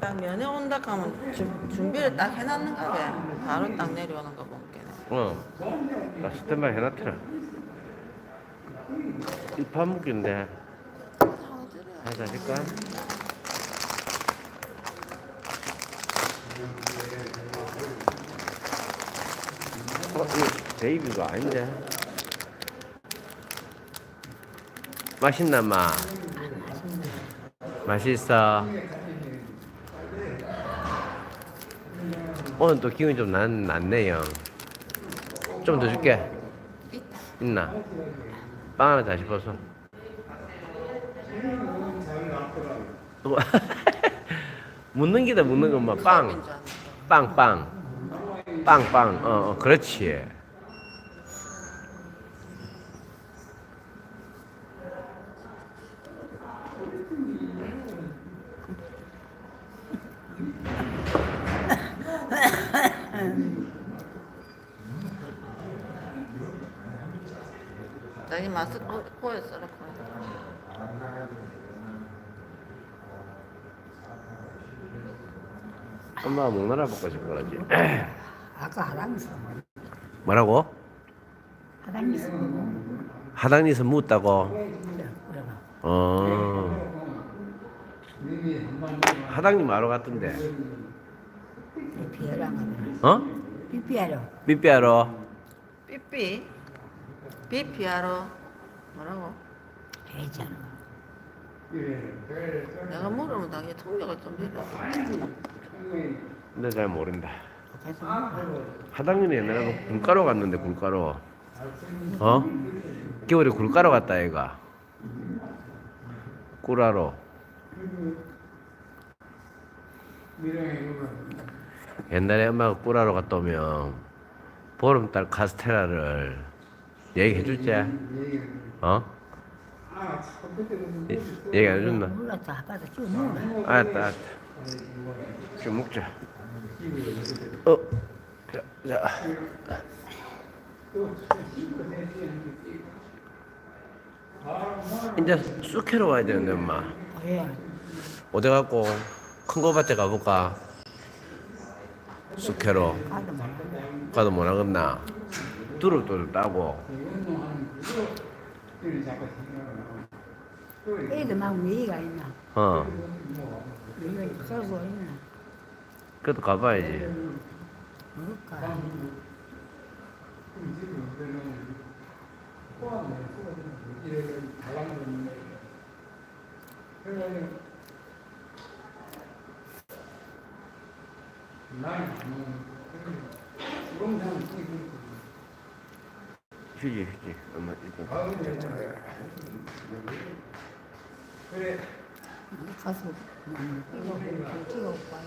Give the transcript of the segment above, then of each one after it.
딱 면회 온다 하면 준- 준비를 딱 해놨는가 봐. 바로 딱 내려오는 거 볼게네. 어. 나 스탠바이 해놨더라. 이판 묶인데. 하자 할까? 어, 베이비가 아닌데. 맛있나, 마? 맛있어. 오늘 또 기운이 좀 난, 났네요. 좀 더 줄게. 있나? 빵 하나 다시 벗어. 어, 묻는 기다 묻는 거 엄마 빵. 빵, 빵. 빵, 빵. 어, 어, 그렇지. 자기 마스크 코에 코에. 엄마가 목나라 싶어 그러지. 아까 하당에서 뭐라고? 하당에서 하당에서 묻다고. 그래 어. 하당님 마루 같던데. 비피하라 어? 비피하러 삐삐하러. 삐삐. 비피하러. 뭐라고? 했잖아 내가 물으면 당연히 통역을 좀 해줘. 근데 잘 모른다. 하당님이 옛날에 굴가루 갔는데 굴가루. 어? 겨울에 굴가루 갔다 얘가. 꿀하러. 옛날에 엄마가 꿀하러 갔다 오면 보름달 카스테라를 얘기해 줄지? 어? 예- 얘기 안 해줬나? 몰랐다 아빠도 쭉 몰라 알았다, 알았다. 좀 먹자. 어, 자, 자. 이제 쑥해로 와야 되는데, 엄마. 왜 어디 갖고 큰 거밭에 가볼까? 쑥해로. 가도 못 하겠나? 뚜루뚜루 따고. 애들 막 위가 있나? 어, 위가 써서 있나? 그래도 가봐야지. 뭘까 휴지, 휴지. 엄마, 일단. 가서 음, 이거 이거 찍어 봐요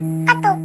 아,